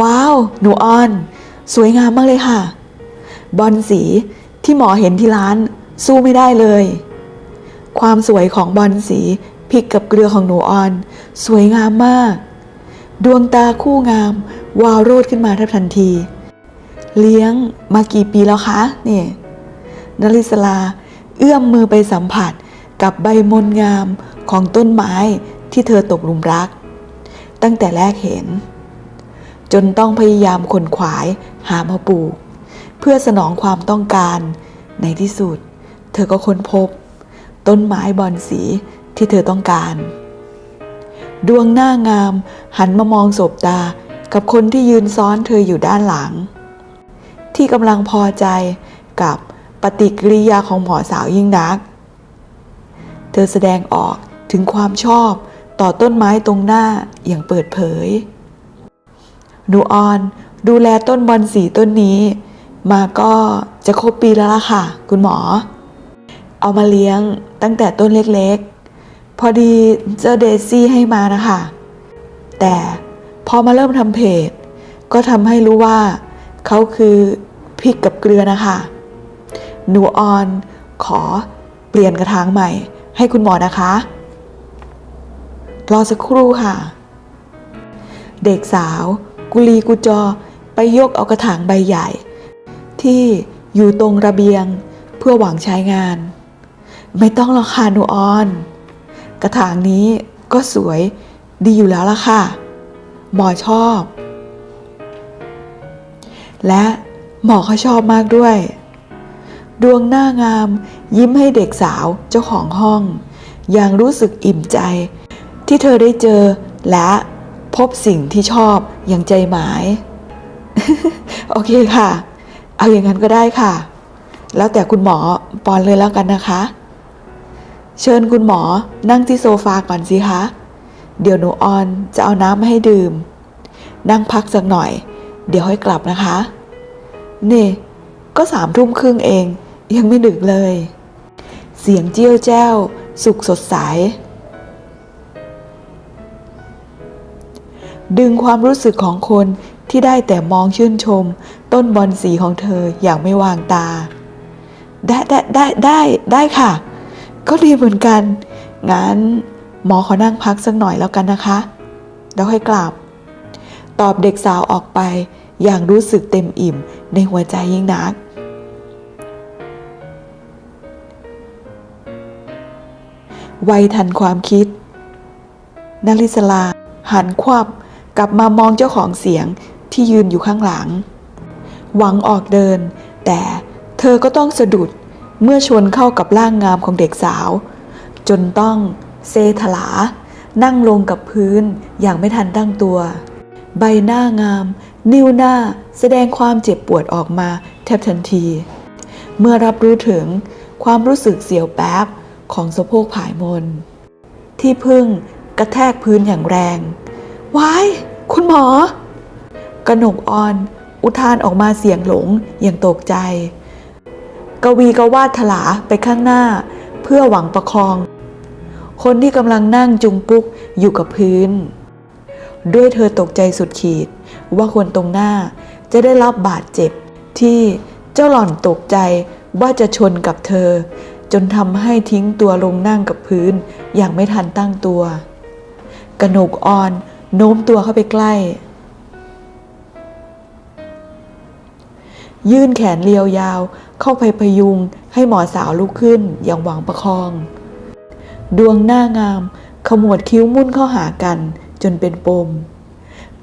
ว้าว หนูออน สวยงามมากเลยค่ะ บอลสีที่หมอเห็นที่ร้าน สู้ไม่ได้เลย ความสวยของบอลสีพริกกับเกลือของหนูออน สวยงามมาก ดวงตาคู่งาม วาวโรดขึ้นมาแทบทันที เลี้ยงมากี่ปีแล้วคะนี่นลิสลาเอื้อมมือไปสัมผัสกับใบมนงามของต้นไม้ที่เธอตกหลุมรัก ตั้งแต่แรกเห็น จนต้องพยายามขนขวายหามาปลูก เพื่อสนองความต้องการ ในที่สุด เธอก็ค้นพบ ต้นไม้บอนสีที่เธอต้องการ ดวงหน้างามหันมามองสบตากับคนที่ยืนซ้อนเธออยู่ด้านหลัง ที่กำลังพอใจกับปฏิกิริยาของหมอสาวยิ่งนัก เธอแสดงออกถึงความชอบต่อต้นไม้ตรงหน้าอย่างเปิดเผย หนูออน ดูแลต้นบอนสีต้นนี้ มาก็จะครบปีแล้วล่ะค่ะ คุณหมอ เอามาเลี้ยงตั้งแต่ต้นเล็กๆ พอดีเจอเดซี่ให้มานะคะ แต่พอมาเริ่มทำเพจ ก็ทำให้รู้ว่าเขาคือพริกกับเกลือนะคะ หนูออนขอเปลี่ยนกระถางใหม่ ให้คุณหมอนะคะ รอสักครู่ค่ะ เด็กสาว กุลีกุจอไปยกเอากระถางใบใหญ่ ที่อยู่ตรงระเบียงเพื่อหวังใช้งาน ไม่ต้องหรอกค่ะหนูออน กระถางนี้ก็สวยดีอยู่แล้วล่ะค่ะ หมอชอบ และหมอเขาชอบมากด้วย ดวงหน้างามยิ้มให้เด็กสาวเจ้าของห้อง อย่างรู้สึกอิ่มใจที่เธอได้เจอและ พบสิ่งที่ชอบอย่างใจหมาย โอเคค่ะ เอาอย่างนั้นก็ได้ค่ะ แล้วแต่คุณหมอปอนเลยแล้วกันนะคะ เชิญคุณหมอนั่งที่โซฟาก่อนสิคะ เดี๋ยวหนูออนจะเอาน้ำมาให้ดื่ม นั่งพักสักหน่อย เดี๋ยวให้กลับนะคะ นี่ ก็สามทุ่มครึ่งเอง ยังไม่ดึกเลย เสียงเจี้ยวแจ้ว สุขสดใส ดึงความรู้สึกของคนที่ได้แต่มองชื่นชม ต้นบอนสีของเธออย่างไม่วางตา ได้ได้ได้ได้ได้ค่ะ ก็ดีเหมือนกัน งั้นหมอขอนั่งพักสักหน่อยแล้วกันนะคะ แล้วค่อยกลับ ตอบเด็กสาวออกไปอย่างรู้สึกเต็มอิ่มในหัวใจยิ่งนัก ไวทันความคิดนาริสลาหันควับ กลับมามองเจ้าของเสียงที่ยืนอยู่ข้างหลัง หวังออกเดิน แต่เธอก็ต้องสะดุดเมื่อชนเข้ากับร่างงามของเด็กสาว จนต้องเซถลา นั่งลงกับพื้นอย่างไม่ทันตั้งตัว ใบหน้างาม นิ้วหน้าแสดงความเจ็บปวดออกมาแทบทันที เมื่อรับรู้ถึงความรู้สึกเสียวแป๊บของสะโพกผายมน ที่พึ่งกระแทกพื้นอย่างแรง ว้าย คุณหมอ กระหนกอ่อน อุทานออกมาเสียงหลงอย่างตกใจ กวีก็วาดถลาไปข้างหน้า เพื่อหวังประคอง คนที่กำลังนั่งจุงปุ๊กอยู่กับพื้น ด้วยเธอตกใจสุดขีดว่าคนตรงหน้าจะได้รับบาดเจ็บที่เจ้าหล่อนตกใจว่าจะชนกับเธอ จนทำให้ทิ้งตัวลงนั่งกับพื้นอย่างไม่ทันตั้งตัว กระหนกอ่อน โน้มตัวเข้าไปใกล้ ยื่นแขนเรียวยาวเข้าไปพยุงให้หมอสาวลุกขึ้นอย่างหวังประคอง ดวงหน้างามขมวดคิ้วมุ่นเข้าหากันจนเป็นปม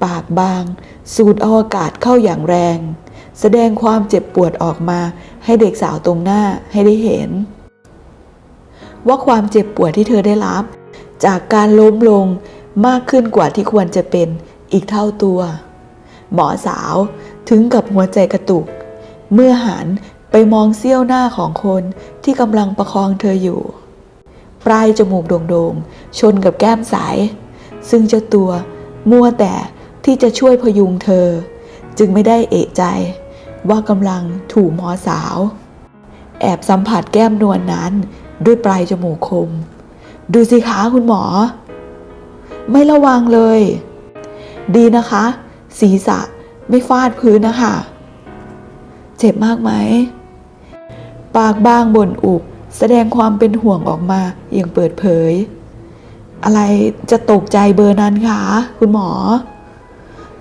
ปากบาง สูดเอาอากาศเข้าอย่างแรง แสดงความเจ็บปวดออกมาให้เด็กสาวตรงหน้าให้ได้เห็น ว่าความเจ็บปวดที่เธอได้รับ จากการล้มลง มากขึ้นกว่าที่ควรจะเป็นอีกเท่าตัว หมอสาวถึงกับหัวใจกระตุก เมื่อหันไปมองเสี้ยวหน้าของคนที่กำลังประคองเธออยู่ ปลายจมูกโด่งๆ ชนกับแก้มสาย ซึ่งเจ้าตัวมัวแต่ที่จะช่วยพยุงเธอ จึงไม่ได้เอะใจ ว่ากำลังถูหมอสาว แอบสัมผัสแก้มนวลนนั้น ด้วยปลายจมูกคม ดูสิคะคุณหมอ ไม่ระวังเลย ดีนะคะ ศีรษะไม่ฟาดพื้นนะคะ เจ็บมากไหม ปากบางบนอุบแสดงความเป็นห่วงออกมาอย่างเปิดเผย อะไรจะตกใจเบอร์นั้นคะคุณหมอ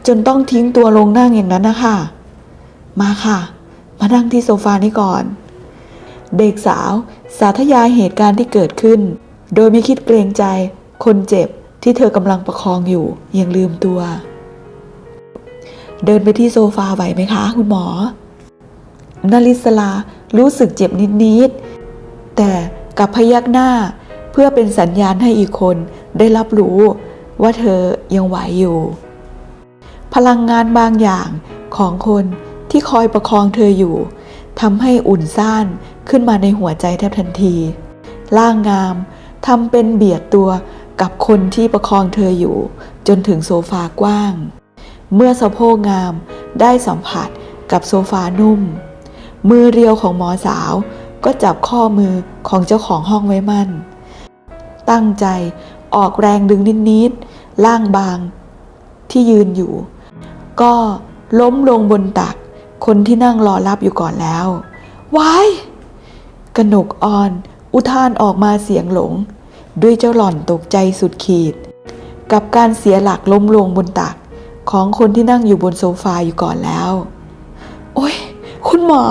จนต้องทิ้งตัวลงนั่งอย่างนั้นนะคะ มาค่ะ มานั่งที่โซฟานี้ก่อน เด็กสาวสาธยายเหตุการณ์ที่เกิดขึ้น โดยไม่คิดเกรงใจคนเจ็บ ที่เธอกำลังประคองอยู่ยังลืมตัว เดินไปที่โซฟาไหวไหมคะ คุณหมอ นาริสลารู้สึกเจ็บนิดๆแต่กับพยักหน้าเพื่อเป็นสัญญาณให้อีกคนได้รับรู้ว่าเธอยังไหวอยู่ พลังงานบางอย่างของคนที่คอยประคองเธออยู่ทำให้อุ่นซ่านขึ้นมาในหัวใจแทบทันที ร่างงามทำเป็นเบียดตัว กับคนที่ประคองเธออยู่ จนถึงโซฟากว้าง เมื่อสะโพกงามได้สัมผัสกับโซฟานุ่ม มือเรียวของหมอสาว ก็จับข้อมือของเจ้าของห้องไว้มั่น ตั้งใจออกแรงดึงนิดๆล่างบางที่ยืนอยู่ ก็ล้มลงบนตัก คนที่นั่งรอรับอยู่ก่อนแล้ววายกหนกอ่อน อุทานออกมาเสียงหลง ด้วยเจ้าหล่อนตกใจสุดขีด กับการเสียหลักล้มลงบนตักของคนที่นั่งอยู่บนโซฟาอยู่ก่อนแล้ว โอ้ยคุณหมอ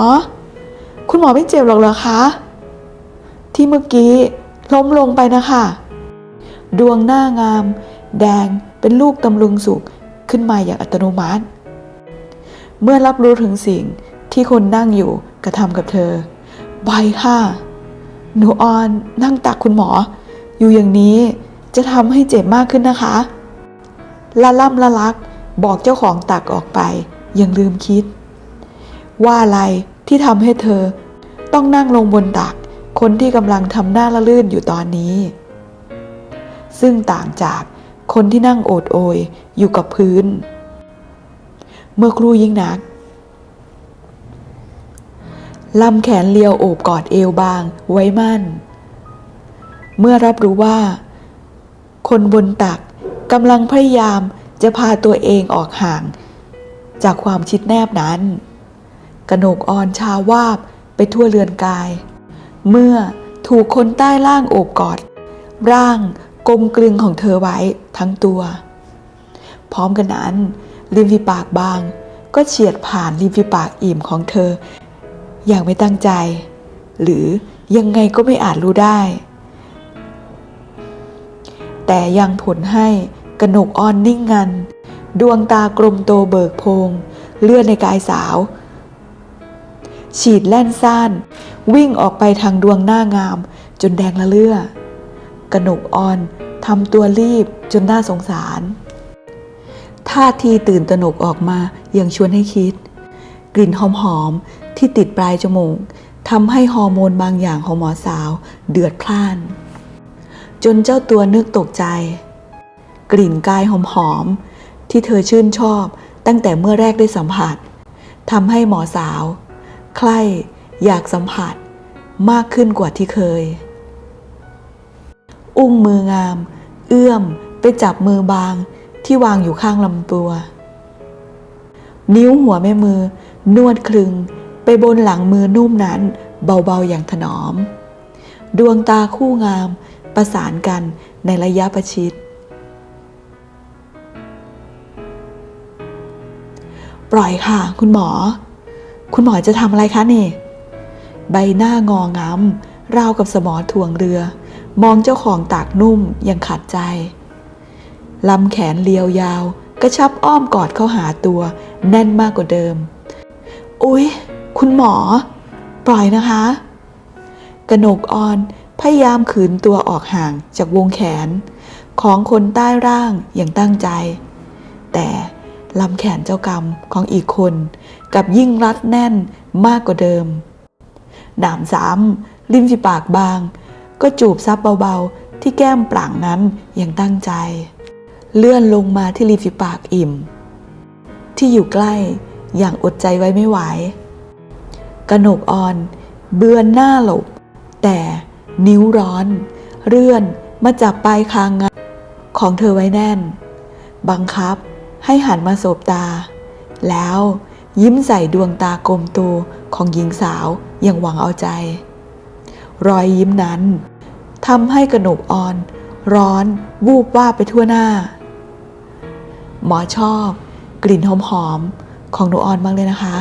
คุณหมอไม่เจ็บหรอกเหรอคะ ที่เมื่อกี้ล้มลงไปนะคะ ดวงหน้างาม แดงเป็นลูกตำลุงสุกขึ้นมาอย่างอัตโนมัติ เมื่อรับรู้ถึงสิ่งที่คนนั่งอยู่กระทำกับเธอไวค่ะ หนูออนนั่งตักคุณหมอ อยู่อย่างนี้จะทำให้เจ็บมากขึ้นนะคะละล่ำละลัก บอกเจ้าของตักออกไป ยังลืมคิด ว่าอะไรที่ทำให้เธอ ต้องนั่งลงบนตัก คนที่กำลังทำหน้าละลื่นอยู่ตอนนี้ ซึ่งต่างจากคนที่นั่งโอดโอยอยู่กับพื้น เมื่อครูยิ่งนักลำแขนเลียวโอบกอดเอวบางไว้มั่น เมื่อรับรู้ว่า คนบนตักกำลังพยายามจะพาตัวเองออกห่าง จากความชิดแนบนั้น กระหนกอ่อนชาวาบไปทั่วเรือนกาย เมื่อถูกคนใต้ล่างโอบกอด ร่างกลมกลึงของเธอไว้ทั้งตัว พร้อมกันนั้น ริมฝีปากบาง ก็เฉียดผ่านริมฝีปากอิ่มของเธอ อย่างไม่ตั้งใจ หรือยังไงก็ไม่อาจรู้ได้ แต่ยังผลให้กระหนกอ่อนนิ่งงัน ดวงตากลมโตเบิกโพง เลือดในกายสาว ฉีดแล่นซ่าน วิ่งออกไปทางดวงหน้างาม จนแดงละเลือ กระหนกอ่อนทำตัวรีบจนน่าสงสาร ท่าทีตื่นตระหนกออกมายังชวนให้คิด กลิ่นหอมๆที่ติดปลายจมูกทำให้ฮอร์โมนบางอย่างของหมอสาวเดือดพล่าน จนเจ้าตัวนึกตกใจ กลิ่นกายหอมๆที่เธอชื่นชอบตั้งแต่เมื่อแรกได้สัมผัสทำให้หมอสาว ใคร่อยากสัมผัสมากขึ้นกว่าที่เคย อุ้งมืองาม เอื้อมไปจับมือบางที่วางอยู่ข้างลำตัว นิ้วหัวแม่มือ นวดคลึงไปบนหลังมือนุ่มนั้นเบาๆอย่างถนอม ดวงตาคู่งาม ประสานกันในระยะประชิด ปล่อยค่ะ คุณหมอ คุณหมอจะทำอะไรคะนี่ ใบหน้างองามราวกับสมอถ่วงเรือ มองเจ้าของตากนุ่มยังขัดใจลำแขนเลียวยาว กระชับอ้อมกอดเข้าหาตัว แน่นมากกว่าเดิม อุ๊ย คุณหมอ ปล่อยนะคะ กระหนกออน พยายามขืนตัวออกห่างจากวงแขน ของคนใต้ร่างอย่างตั้งใจ แต่ลำแขนเจ้ากรรมของอีกคนกับยิ่งรัดแน่นมากกว่าเดิมหนามซ้ำริมฝีปากบาง ก็จูบซับเบาๆ ที่แก้มปล่างนั้นอย่างตั้งใจ เลื่อนลงมาที่ริมฝีปากอิ่ม ที่อยู่ใกล้อย่างอดใจไว้ไม่ไหวกระหนกอ่อน เบือนหน้าหลบ แต่ นิ้วร้อน เลื่อนมาจับปลายคางงาของเธอไว้แน่น บังคับให้หันมาสบตา แล้วยิ้มใส่ดวงตากลมโตของหญิงสาวอย่างหวังเอาใจ รอยยิ้มนั้นทำให้กระหนกอ่อน ร้อนวูบว่าบไปทั่วหน้า หมอชอบกลิ่นหอมๆของหนูออนมากเลยนะคะ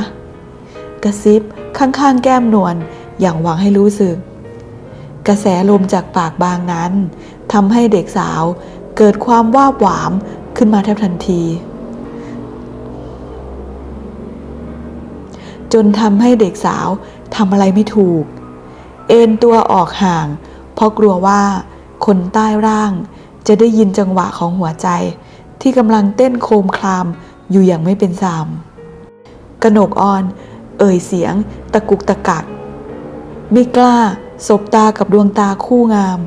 กระซิบข้างๆแก้มนวลอย่างหวังให้รู้สึก กระแสลมจากปากบางนั้นทำให้เด็กสาวเกิดความว่าหวามขึ้นมาแทบทันที จนทำให้เด็กสาวทำอะไรไม่ถูก เอ็นตัวออกห่าง เพราะกลัวว่าคนใต้ร่างจะได้ยินจังหวะของหัวใจ ที่กำลังเต้นโคมคลามอยู่อย่างไม่เป็นสามกนกอ่อน เอ่ยเสียงตะกุกตะกัก ไม่กล้า สบตากับดวงตาคู่งาม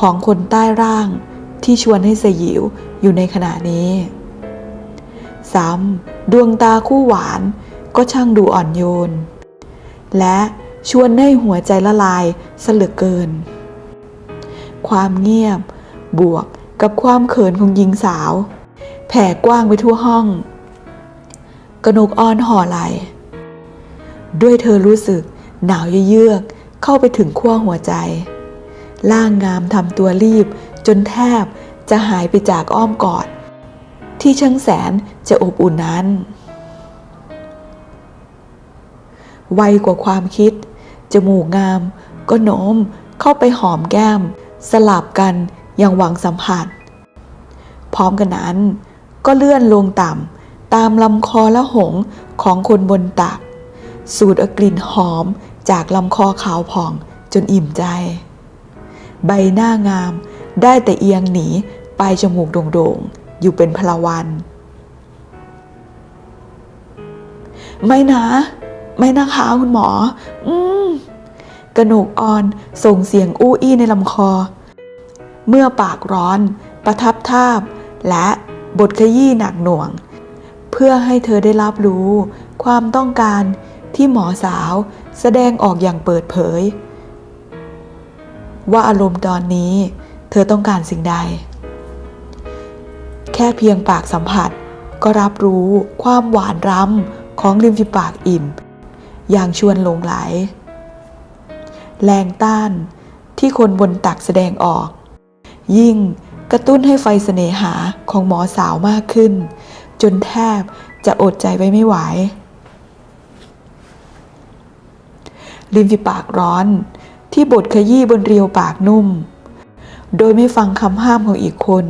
ของคนใต้ร่างที่ชวนให้สยิวอยู่ในขณะนี้ซ้ำดวงตาคู่หวานก็ช่างดูอ่อนโยน และชวนให้หัวใจละลายสลือเกิน ความเงียบบวกกับความเขินของหญิงสาว แผ่กว้างไปทั่วห้อง กนกอ้อนห่อไหลด้วยเธอรู้สึกหนาวเยือก เข้าไปถึงขั้วหัวใจ ล่างงามทำตัวรีบ จนแทบจะหายไปจากอ้อมกอด ที่ช่างแสนจะอบอุ่นนั้น ไวกว่าความคิด จมูกงามก็โน้มเข้าไปหอมแก้ม สลับกันอย่างหวังสัมผัส พร้อมกันนั้น ก็เลื่อนลงต่ำตามลำคอและหงของคนบนตัก สูดอกลิ่นหอม จากลำคอขาวผ่องจนอิ่มใจ ใบหน้างามได้แต่เอียงหนีปลายจมูกโด่งๆ อยู่เป็นพลวัน ไม่นะ ไม่นะคะคุณหมอ อืมกระหนกอ่อนส่งเสียงอู้อี้ในลำคอ เมื่อปากร้อน ประทับทาบ และบทขยี้หนักหน่วง เพื่อให้เธอได้รับรู้ ความต้องการ ที่หมอสาวแสดงออกอย่างเปิดเผย ว่าอารมณ์ตอนนี้เธอต้องการสิ่งใด แค่เพียงปากสัมผัสก็รับรู้ความหวานรำของริมฝีปากอิ่ม อย่างชวนหลงไหล แรงต้านที่คนบนตักแสดงออก ยิ่งกระตุ้นให้ไฟเสน่หาของหมอสาวมากขึ้น จนแทบจะอดใจไว้ไม่ไหว ริมฝีปากร้อน ที่บดขยี้บนเรียวปากนุ่ม โดยไม่ฟังคำห้ามของอีกคน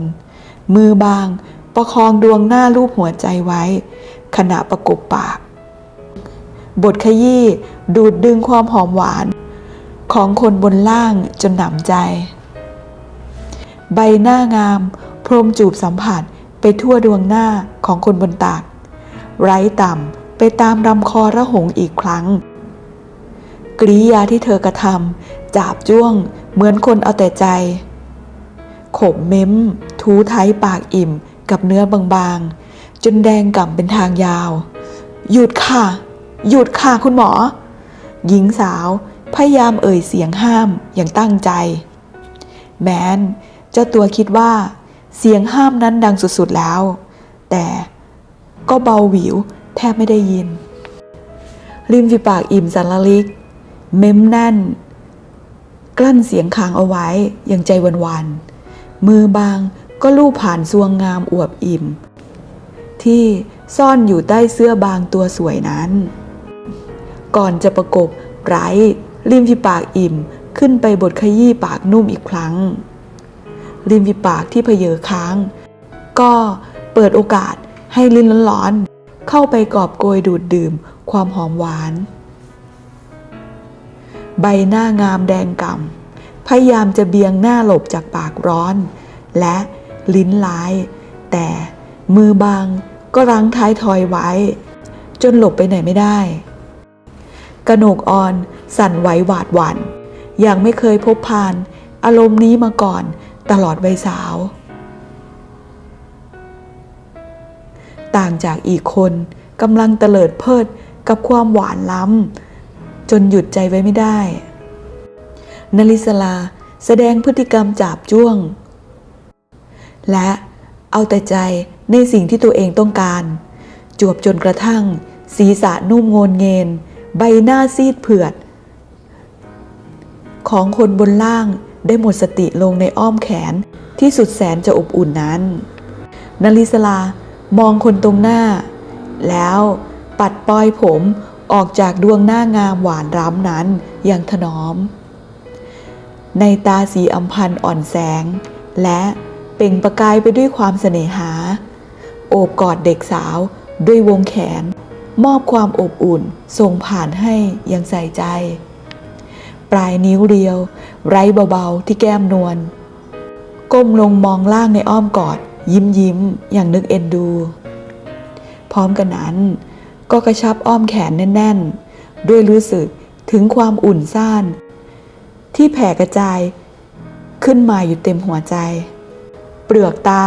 มือบางประคองดวงหน้ารูปหัวใจไว้ ขณะประกบปาก บทขยี้ดูดดึงความหอมหวาน ของคนบนล่างจนหนำใจ ใบหน้างาม พรมจูบสัมผัสไปทั่วดวงหน้าของคนบนตักไร้ต่ำไปตามลำคอระหงอีกครั้ง กริยาที่เธอกระทำจาบจ้วง เหมือนคนเอาแต่ใจขบเม้ม ทูไทยปากอิ่มกับเนื้อบางๆ จนแดงก่ำเป็นทางยาว หยุดค่ะ หยุดค่ะคุณหมอ หญิงสาวพยายามเอ่ยเสียงห้ามอย่างตั้งใจ แมนเจ้าตัวคิดว่า เสียงห้ามนั้นดังสุดๆแล้ว แต่ก็เบาหวิวแทบไม่ได้ยิน ริมฝีปากอิ่มสันละลิก เม้มแน่น กลั้นเสียงค้างเอาไว้อย่างใจวันๆมือบางก็ลูบผ่านซวงงามอวบอิ่ม ที่ซ่อนอยู่ใต้เสื้อบางตัวสวยนั้น ก่อนจะประกบไร้ริมฝีปากอิ่มขึ้นไปบดขยี้ปากนุ่มอีกครั้ง ริมฝีปากที่เพเยอค้าง ก็เปิดโอกาสให้ลิ้นร้อนๆเข้าไปกอบโกยดูดดื่มความหอมหวาน ใบหน้างามแดงก่ำ พยายามจะเบียงหน้าหลบจากปากร้อน และลิ้นร้าย แต่มือบางก็รั้งท้ายทอยไว้ จนหลบไปไหนไม่ได้ กระหนกอ่อนสั่นไหวหวาดหวัน่นอย่างไม่เคยพบพาน อารมณ์นี้มาก่อนตลอดวัยสาว ต่างจากอีกคนกำลังเตลิดเพิดกับความหวานล้ำ จนหยุดใจไว้ไม่ได้นลิสลาแสดงพฤติกรรมจาบจ้วง และเอาแต่ใจในสิ่งที่ตัวเองต้องการ จวบจนกระทั่ง ศีรษะนุ่มโงนเงินใบหน้าซีดเผือด ของคนบนล่างได้หมดสติลงในอ้อมแขนที่สุดแสนจะอบอุ่นนั้นนาริสลามองคนตรงหน้า แล้วปัดปลอยผม ออกจากดวงหน้างามหวานร้ำนั้นอย่างถนอม ในตาสีอัมพันอ่อนแสง และเปล่งประกายไปด้วยความเสน่หา โอบกอดเด็กสาวด้วยวงแขน มอบความอบอุ่นส่งผ่านให้อย่างใส่ใจ ปลายนิ้วเรียว ไร้เบาๆที่แก้มนวลก้มลงมองล่างในอ้อมกอด ยิ้มยิ้มอย่างนึกเอ็นดู พร้อมกันนั้น ก็กระชับอ้อมแขนแน่นๆ ด้วยรู้สึกถึงความอุ่นซ่าน ที่แผ่กระจาย ขึ้นมาอยู่เต็มหัวใจ เปลือกตา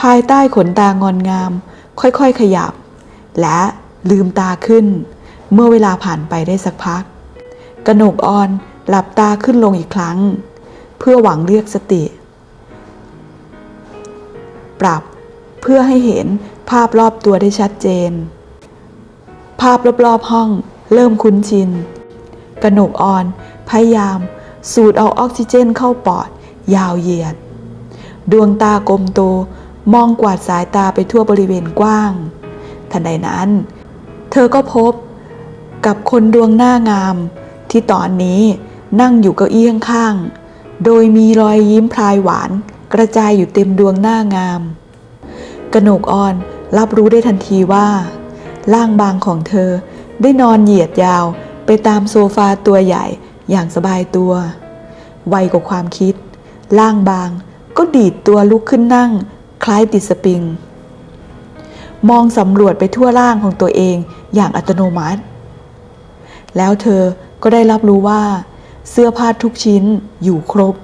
ภายใต้ขนตางอนงาม ค่อยๆขยับ และลืมตาขึ้น เมื่อเวลาผ่านไปได้สักพักกนกออนหลับตาขึ้นลงอีกครั้ง เพื่อหวังเรียกสติ ปรับเพื่อให้เห็นภาพรอบตัวได้ชัดเจน ภาพรอบๆห้องเริ่มคุ้นชิน กระหนกออน พยายาม สูดเอาออกซิเจนเข้าปอด ยาวเหยียด ดวงตากลมโต มองกวาดสายตาไปทั่วบริเวณกว้าง ทันใดนั้น เธอก็พบกับคนดวงหน้างาม ที่ตอนนี้นั่งอยู่เก้าอี้ข้างๆ โดยมีรอยยิ้มพลายหวาน กระจายอยู่เต็มดวงหน้างาม กระหนกออนรับรู้ได้ทันทีว่า ร่างบางของเธอ ได้นอนเหยียดยาวไปตามโซฟาตัวใหญ่อย่างสบายตัว ไวกว่าความคิด ร่างบางก็ดีดตัวลุกขึ้นนั่ง คล้ายติดสปริง มองสำรวจไปทั่วร่างของตัวเองอย่างอัตโนมัติ แล้วเธอก็ได้รับรู้ว่า เสื้อผ้าทุกชิ้นอยู่ครบ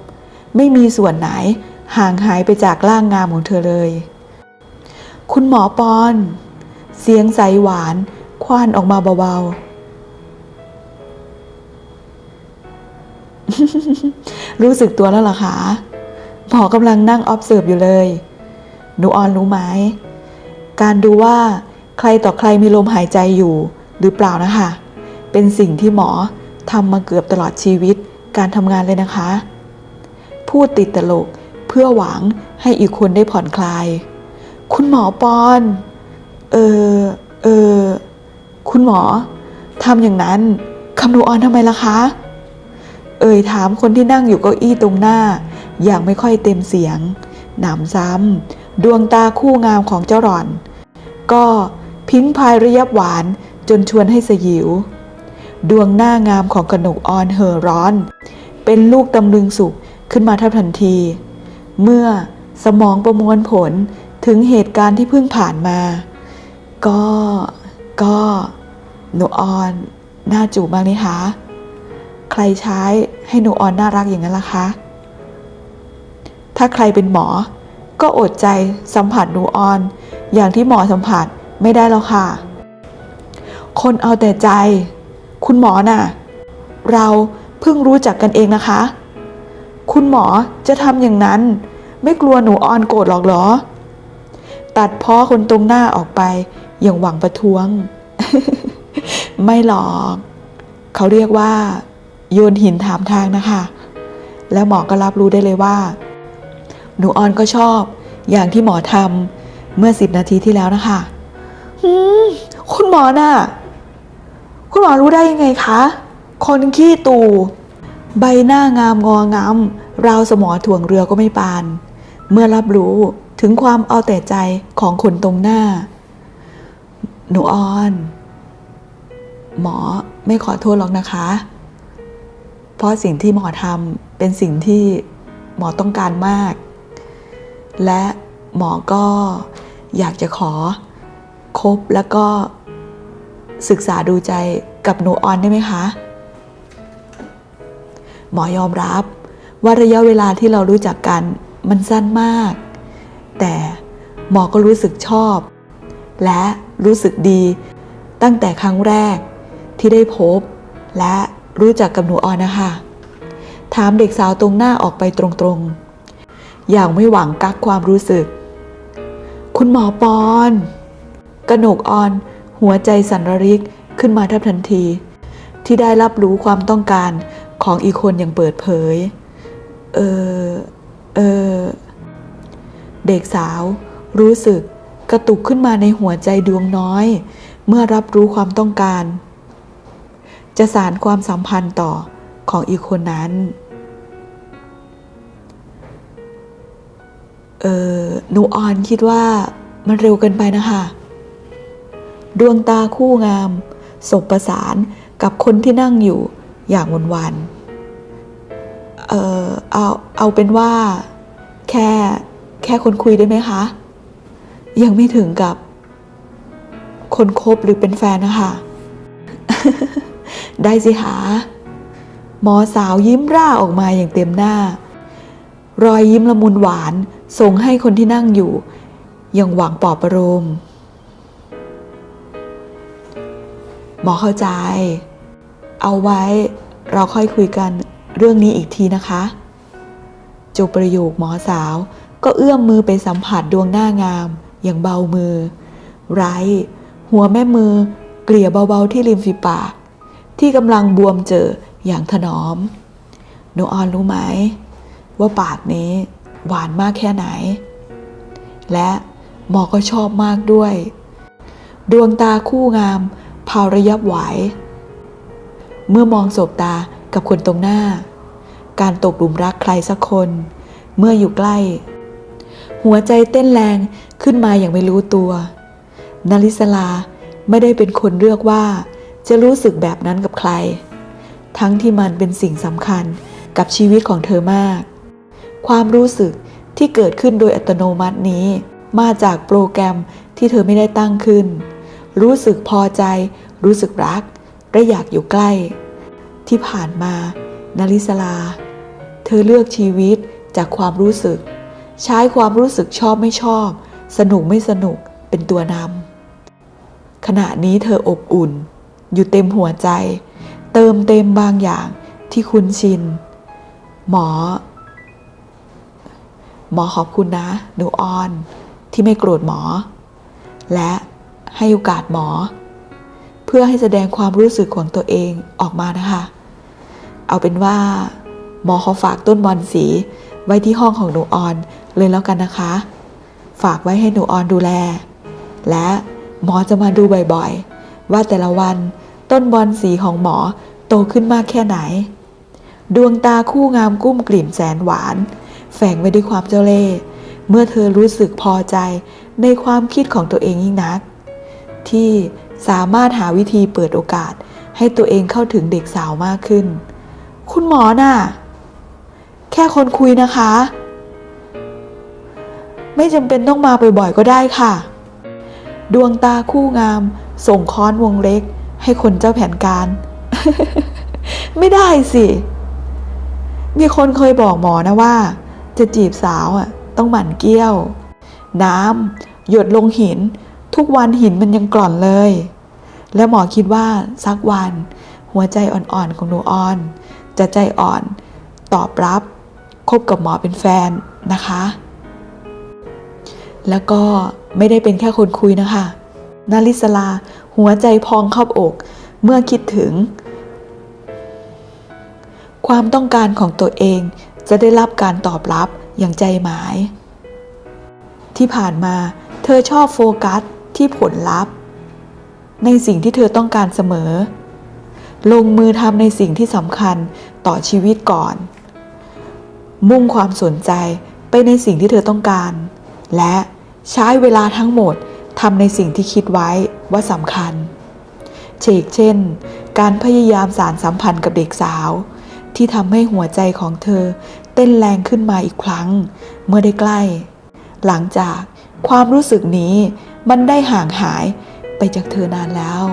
ไม่มีส่วนไหนห่างหายไปจากร่างงามของเธอเลย คุณหมอปอน เสียงใสหวานควานออกมาเบาๆ รู้สึกตัวแล้วเหรอคะหมอกำลังนั่งออฟเซิร์ฟอยู่เลย หนูออนรู้ไหม การดูว่าใครต่อใครมีลมหายใจอยู่หรือเปล่านะคะ เป็นสิ่งที่หมอทำมาเกือบตลอดชีวิตการทำงานเลยนะคะ พูดติดตลกเพื่อหวังให้อีกคนได้ผ่อนคลาย คุณหมอปอน เออ เออ คุณหมอทำอย่างนั้นคำนูออนทำไมล่ะคะ เอ่ยถามคนที่นั่งอยู่เก้าอี้ตรงหน้า อย่างไม่ค่อยเต็มเสียง หนำซ้ำดวงตาคู่งามของเจ้าหล่อน ก็พิ้งพายระยับหวานจนชวนให้สยิว ดวงหน้างามของกนกออนเห่อร้อน เป็นลูกตำลึงสุขขึ้นมาทับทันที เมื่อสมองประมวลผลถึงเหตุการณ์ที่เพิ่งผ่านมา ก็ก็หนูออนน่าจูบมากนี่คะใครใช้ให้หนูออนน่ารักอย่างนั้นล่ะคะ ถ้าใครเป็นหมอ ก็อดใจสัมผัสหนูออน อย่างที่หมอสัมผัสไม่ได้แล้วค่ะ คนเอาแต่ใจ คุณหมอน่ะ เราเพิ่งรู้จักกันเองนะคะ คุณหมอจะทำอย่างนั้น ไม่กลัวหนูออนโกรธหรอกเหรอ ตัดเพ้อคนตรงหน้าออกไปอย่างหวังประท้วง ไม่หรอกเขาเรียกว่า โยนหินถามทางนะคะ แล้วหมอก็รับรู้ได้เลยว่า หนูออนก็ชอบ อย่างที่หมอทำเมื่อสิบนาทีที่แล้วนะคะคุณหมอน่ะ คุณหมอรู้ได้ยังไงคะ คนขี้ตูใบหน้างามงองามราวสมอถ่วงเรือก็ไม่ปาน เมื่อรับรู้ถึงความเอาแต่ใจของคนตรงหน้า หนูออน หมอไม่ขอโทษหรอกนะคะ เพราะสิ่งที่หมอทำเป็นสิ่งที่หมอต้องการมาก และหมอก็อยากจะขอคบแล้วก็ศึกษาดูใจกับหนูออนได้ไหมคะ หมอยอมรับว่าระยะเวลาที่เรารู้จักกันมันสั้นมาก แต่หมอก็รู้สึกชอบ และรู้สึกดี ตั้งแต่ครั้งแรกที่ได้พบ และรู้จักกับหนูออนนะคะ ถามเด็กสาวตรงหน้าออกไปตรงๆ อย่างไม่หวังกักความรู้สึก คุณหมอปอนกระหนกออน หัวใจสันระริกขึ้นมาแทบทันที ที่ได้รับรู้ความต้องการของอีกคนอย่างเปิดเผย เออ เออ เด็กสาวรู้สึก กระตุกขึ้นมาในหัวใจดวงน้อย เมื่อรับรู้ความต้องการ จะสารความสัมพันธ์ต่อของอีกคนนั้น เออหนูออนคิดว่ามันเร็วเกินไปนะคะ ดวงตาคู่งามสบประสานกับคนที่นั่งอยู่อย่างวันวันเออเอาเอาเป็นว่า แค่แค่คนคุยได้ไหมคะ ยังไม่ถึงกับคนคบหรือเป็นแฟนนะคะ ได้สิหา หมอสาวยิ้มร่าออกมาอย่างเต็มหน้า รอยยิ้มละมุนหวานส่งให้คนที่นั่งอยู่ ยังหวังปลอบประโลมหมอเข้าใจ เอาไว้เราค่อยคุยกันเรื่องนี้อีกทีนะคะจบประโยคหมอสาวก็เอื้อมมือไปสัมผัสดวงหน้างาม อย่างเบามือ ไร้ หัวแม่มือ เกลี่ยเบาๆที่ริมฝีปาก ที่กำลังบวมเจออย่างถนอมหนูออนรู้ไหม ว่าปากนี้หวานมากแค่ไหน และหมอก็ชอบมากด้วย ดวงตาคู่งามพาวระยับไหว เมื่อมองสบตากับคนตรงหน้า การตกหลุมรักใครสักคน เมื่ออยู่ใกล้ หัวใจเต้นแรงขึ้นมาอย่างไม่รู้ตัว นาริสลาไม่ได้เป็นคนเลือกว่า จะรู้สึกแบบนั้นกับใคร ทั้งที่มันเป็นสิ่งสำคัญกับชีวิตของเธอมาก ความรู้สึกที่เกิดขึ้นโดยอัตโนมัตินี้ มาจากโปรแกรมที่เธอไม่ได้ตั้งขึ้น รู้สึกพอใจ รู้สึกรัก และอยากอยู่ใกล้ ที่ผ่านมา นาริสลา เธอเลือกชีวิตจากความรู้สึก ใช้ความรู้สึกชอบไม่ชอบ สนุกไม่สนุกเป็นตัวนำขณะนี้เธออบอุ่น อยู่เต็มหัวใจ เติมเต็มบางอย่างที่คุ้นชิน หมอ หมอขอบคุณนะ หนูออน ที่ไม่โกรธหมอ และให้โอกาสหมอ เพื่อให้แสดงความรู้สึกของตัวเองออกมานะคะ เอาเป็นว่า หมอขอฝากต้นบอนสีไว้ที่ห้องของหนูออน เลยแล้วกันนะคะ ฝากไว้ให้หนูออนดูแล และหมอจะมาดูบ่อยๆ ว่าแต่ละวันต้นบอนสีของหมอโตขึ้นมากแค่ไหน ดวงตาคู่งามกุ้มกลิ่มแสนหวาน แฝงไว้ด้วยความเจ้าเล่ห์เมื่อเธอรู้สึกพอใจในความคิดของตัวเองยิ่งนัก ที่สามารถหาวิธีเปิดโอกาสให้ตัวเองเข้าถึงเด็กสาวมากขึ้น คุณหมอน่ะ แค่คนคุยนะคะ ไม่จำเป็นต้องมาบ่อยๆก็ได้ค่ะ ดวงตาคู่งาม ส่งค้อนวงเล็ก ให้คนเจ้าแผนการ ไม่ได้สิ มีคนเคยบอกหมอนะว่า จะจีบสาวอะ ต้องหมั่นเกี้ยว น้ำหยดลงหิน ทุกวันหินมันยังกร่อนเลย และหมอคิดว่าสักวัน หัวใจอ่อนๆของหนูออน จะใจอ่อน ตอบรับคบกับหมอเป็นแฟนนะคะ แล้วก็ไม่ได้เป็นแค่คนคุยนะคะนาริสลาหัวใจพองเข้าอก เมื่อคิดถึง ความต้องการของตัวเองจะได้รับการตอบรับอย่างใจหมาย ที่ผ่านมาเธอชอบโฟกัสที่ผลลัพธ์ ในสิ่งที่เธอต้องการเสมอ ลงมือทำในสิ่งที่สำคัญต่อชีวิตก่อน มุ่งความสนใจไปในสิ่งที่เธอต้องการ และ ใช้เวลาทั้งหมดทำในสิ่งที่คิดไว้ว่าสำคัญ เชกเช่น การพยายามสารสัมพันธ์กับเด็กสาว ที่ทำให้หัวใจของเธอเต้นแรงขึ้นมาอีกครั้ง เมื่อได้ใกล้ หลังจากความรู้สึกนี้มันได้ห่างหายไปจากเธอนานแล้ว